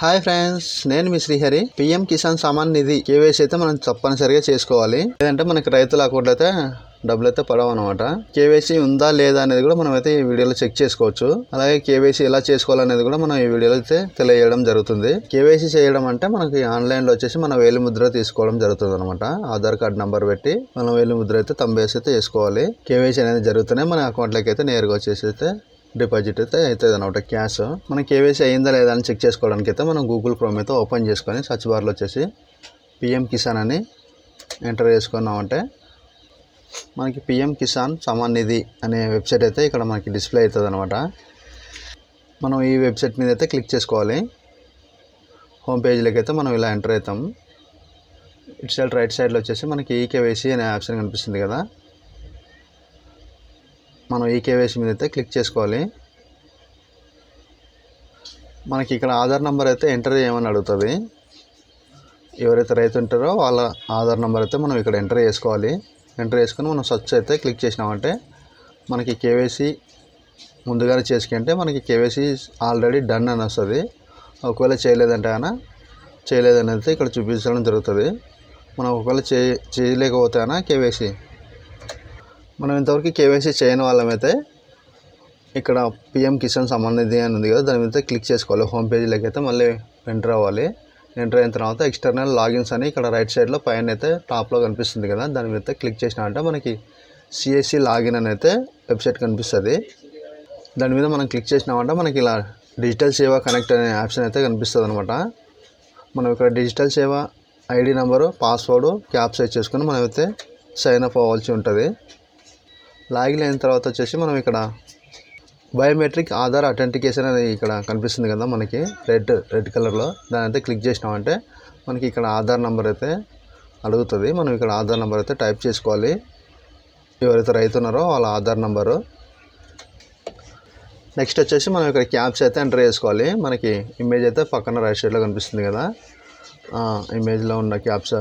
Hi friends నేను మీ Srihari. PM Kisan Samman Nidhi KYC అయితే మనం తప్పనిసరిగా చేసుకోవాలి. లేదంటే మనకి రైతుల అకౌంట్ అయితే డబ్బులు అయితే పడవు అనమాట కేవైసీ ఉందా లేదా అనేది కూడా మనం అయితే ఈ వీడియోలో చెక్ చేసుకోవచ్చు. అలాగే కేవైసీ ఎలా చేసుకోవాలనేది కూడా మనం ఈ వీడియోలో అయితే తెలియజేయడం జరుగుతుంది. కేవైసీ చేయడం అంటే మనకి ఆన్లైన్లో వచ్చేసి మన వేలి ముద్ర తీసుకోవడం జరుగుతుంది అనమాట ఆధార్ కార్డ్ నంబర్ పెట్టి మనం వేలి ముద్ర అయితే తంబేసి అయితే వేసుకోవాలి కేవైసీ అనేది జరుగుతూనే మన అకౌంట్లోకి అయితే నేరుగా వచ్చేసి అయితే డిపాజిట్ అయితే అవుతుంది అనమాట క్యాష్. మనం కేవైసీ అయిందా లేదా అని చెక్ చేసుకోవడానికి అయితే మనం గూగుల్ క్రోమ్ అయితే ఓపెన్ చేసుకొని సర్చ్ బార్లో వచ్చేసి పిఎం కిసాన్ అని ఎంటర్ చేసుకున్నామంటే మనకి పిఎం కిసాన్ సమాన్ నిధి అనే వెబ్సైట్ అయితే ఇక్కడ మనకి డిస్ప్లే అవుతుంది అనమాట మనం ఈ వెబ్సైట్ మీద అయితే క్లిక్ చేసుకోవాలి. హోమ్ పేజ్లోకి అయితే మనం ఇలా ఎంటర్ అవుతాం. ఇట్ సైడ్ రైట్ సైడ్లో వచ్చేసి మనకి ఈకేవైసీ అనే ఆప్షన్ కనిపిస్తుంది కదా. మనం ఈ కేవైసీ మీద అయితే క్లిక్ చేసుకోవాలి మనకి ఇక్కడ ఆధార్ నెంబర్ అయితే ఎంటర్ చేయమని అడుగుతుంది. ఎవరైతే రైతు ఉంటారో వాళ్ళ ఆధార్ నెంబర్ అయితే మనం ఇక్కడ ఎంటర్ చేసుకోవాలి. ఎంటర్ చేసుకుని మనం సర్చ్ అయితే క్లిక్ చేసినామంటే మనకి కేవైసీ ముందుగానే చేసుకుంటే మనకి కేవైసీ ఆల్రెడీ డన్ అని వస్తుంది. ఒకవేళ చేయలేదంటే అయినా చేయలేదనేది ఇక్కడ చూపించడం జరుగుతుంది. మనం ఒకవేళ చే చేయలేకపోతే అయినా కేవైసీ మనం ఇంతవరకు కేవైసీ చేయని వాళ్ళమైతే ఇక్కడ పిఎం కిసాన్ సంబంధించి అని ఉంది కదా దాని మీద క్లిక్ చేసుకోవాలి. హోమ్ పేజీలోకి అయితే మళ్ళీ ఎంటర్ అవ్వాలి. ఎంటర్ అయిన తర్వాత ఎక్స్టర్నల్ లాగిన్స్ అని ఇక్కడ రైట్ సైడ్లో పైన అయితే టాప్లో కనిపిస్తుంది కదా దాని మీద క్లిక్ చేసినామంటే మనకి సిఎస్సి లాగిన్ అని అయితే వెబ్సైట్ కనిపిస్తుంది. దాని మీద మనం క్లిక్ చేసినామంటే మనకి ఇలా డిజిటల్ సేవ కనెక్ట్ అనే ఆప్షన్ అయితే కనిపిస్తుంది అనమాట మనం ఇక్కడ digital Seva ID number password set చేసుకుని మనమైతే సైన్ అప్ అవ్వాల్సి ఉంటుంది. లాగిన్ అయిన తర్వాత వచ్చేసి మనం ఇక్కడ బయోమెట్రిక్ ఆధార్ అథెంటికేషన్ అనేది ఇక్కడ కనిపిస్తుంది కదా మనకి. రెడ్ రెడ్ కలర్లో. దాని అయితే క్లిక్ చేసినామంటే మనకి ఇక్కడ ఆధార్ నెంబర్ అయితే అడుగుతుంది. మనం ఇక్కడ ఆధార్ నెంబర్ అయితే టైప్ చేసుకోవాలి. ఎవరైతే రైతు ఉన్నారో వాళ్ళ ఆధార్ నెంబరు. నెక్స్ట్ వచ్చేసి మనం ఇక్కడ క్యాప్స్ అయితే ఎంటర్ చేసుకోవాలి. మనకి ఇమేజ్ అయితే పక్కన రైట్ సైడ్లో కనిపిస్తుంది కదా. ఇమేజ్లో ఉన్న క్యాప్స్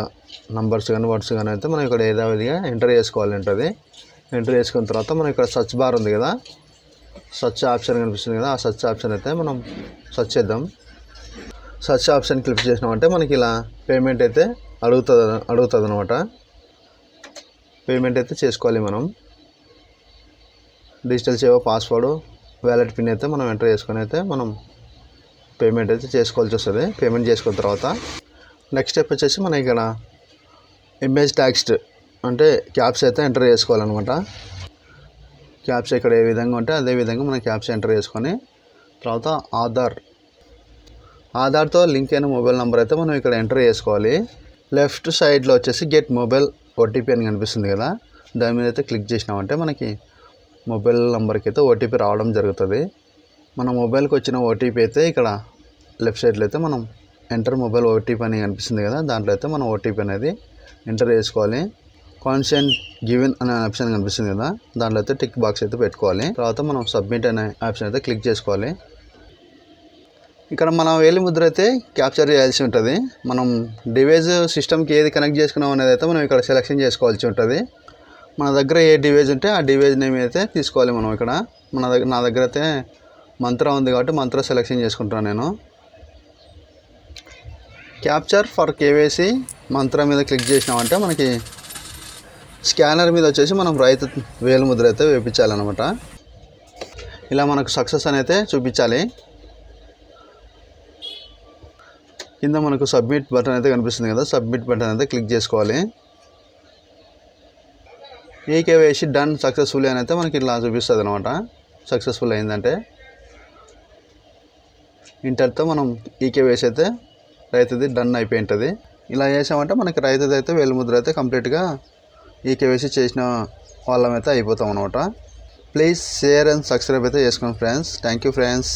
నంబర్స్ కానీ వర్డ్స్ కానీ అయితే మనం ఇక్కడ ఏదో విధిగా ఎంటర్ చేసుకోవాలి ఉంటుంది ఎంటర్ చేసుకున్న తర్వాత మనం ఇక్కడ సర్చ్ బార్ ఉంది కదా. సర్చ్ ఆప్షన్ కనిపిస్తుంది కదా. ఆ సర్చ్ ఆప్షన్ అయితే మనం సర్చ్ చేద్దాం. సర్చ్ ఆప్షన్ క్లిక్ చేసినామంటే మనకి ఇలా పేమెంట్ అయితే అడుగుతుంది అడుగుతుంది అనమాట పేమెంట్ అయితే చేసుకోవాలి మనం. డిజిటల్ సేవ పాస్వర్డ్ వ్యాలెట్ పిన్ అయితే మనం ఎంటర్ చేసుకొని అయితే మనం పేమెంట్ అయితే చేసుకోవాల్సి వస్తుంది. పేమెంట్ చేసుకున్న తర్వాత నెక్స్ట్ స్టెప్ వచ్చేసి మనం ఇక్కడ ఇమేజ్ టాక్స్ట్ అంటే క్యాప్స్ అయితే ఎంటర్ చేసుకోవాలన్నమాట. క్యాప్స్ ఇక్కడ ఏ విధంగా ఉంటే అదే విధంగా మనం క్యాప్స్ ఎంటర్ చేసుకొని తర్వాత ఆధార్. ఆధార్తో లింక్ అయిన మొబైల్ నెంబర్ అయితే మనం ఇక్కడ ఎంటర్ చేసుకోవాలి. లెఫ్ట్ సైడ్లో వచ్చేసి గెట్ మొబైల్ ఓటీపీ అని కనిపిస్తుంది కదా. దాని మీద అయితే క్లిక్ చేసినామంటే మనకి మొబైల్ నెంబర్కి అయితే ఓటీపీ రావడం జరుగుతుంది. మన మొబైల్కి వచ్చిన ఓటీపీ అయితే ఇక్కడ లెఫ్ట్ సైడ్లో అయితే మనం ఎంటర్ మొబైల్ ఓటీపీ అని కనిపిస్తుంది కదా. దాంట్లో అయితే మనం ఓటీపీ అనేది ఎంటర్ చేసుకోవాలి. కాన్సెంట్ గివెన్ అనే ఆప్షన్ కనిపిస్తుంది కదా దాంట్లో అయితే టిక్ బాక్స్ అయితే పెట్టుకోవాలి. తర్వాత మనం సబ్మిట్ అనే ఆప్షన్ అయితే క్లిక్ చేసుకోవాలి. ఇక్కడ మనం వేలి ముద్ర అయితే క్యాప్చర్ చేయాల్సి ఉంటుంది. మనం డివైజ్ సిస్టమ్కి ఏది కనెక్ట్ చేసుకున్నాం అనేది అయితే మనం ఇక్కడ సెలెక్షన్ చేసుకోవాల్సి ఉంటుంది. మన దగ్గర ఏ డివైజ్ ఉంటే ఆ డివైజ్ నేమ్ అయితే తీసుకోవాలి మనం ఇక్కడ. మన దగ్గర నా దగ్గర అయితే మంత్ర ఉంది కాబట్టి మంత్ర సెలెక్షన్ చేసుకుంటాను నేను. క్యాప్చర్ ఫర్ కేవైసీ మంత్ర మీద క్లిక్ చేసినామంటే మనకి స్కానర్ మీద వచ్చేసి మనం రైతు వేలు ముద్ర అయితే వేపించాలన్నమాట. ఇలా మనకు సక్సెస్ అని అయితే చూపించాలి. కింద మనకు సబ్మిట్ బటన్ అయితే కనిపిస్తుంది కదా సబ్మిట్ బటన్ అయితే క్లిక్ చేసుకోవాలి. ఈకేవైసీ డన్ సక్సెస్ఫుల్ అని అయితే మనకి ఇట్లా చూపిస్తుంది అనమాట సక్సెస్ఫుల్ అయిందంటే. ఇంటర్తో మనం ఈకేవైసీ అయితే రైతుది డన్ అయిపోయి ఉంటుంది. ఇలా చేసామంటే మనకి రైతుది అయితే వేలుముద్ర అయితే కంప్లీట్గా ఈ కేవైసీ చేసిన వాళ్ళమైతే అయిపోతాం అనమాట ప్లీజ్ షేర్ అండ్ సబ్స్క్రైబ్ అయితే చేసుకోండి ఫ్రెండ్స్. Thank you friends.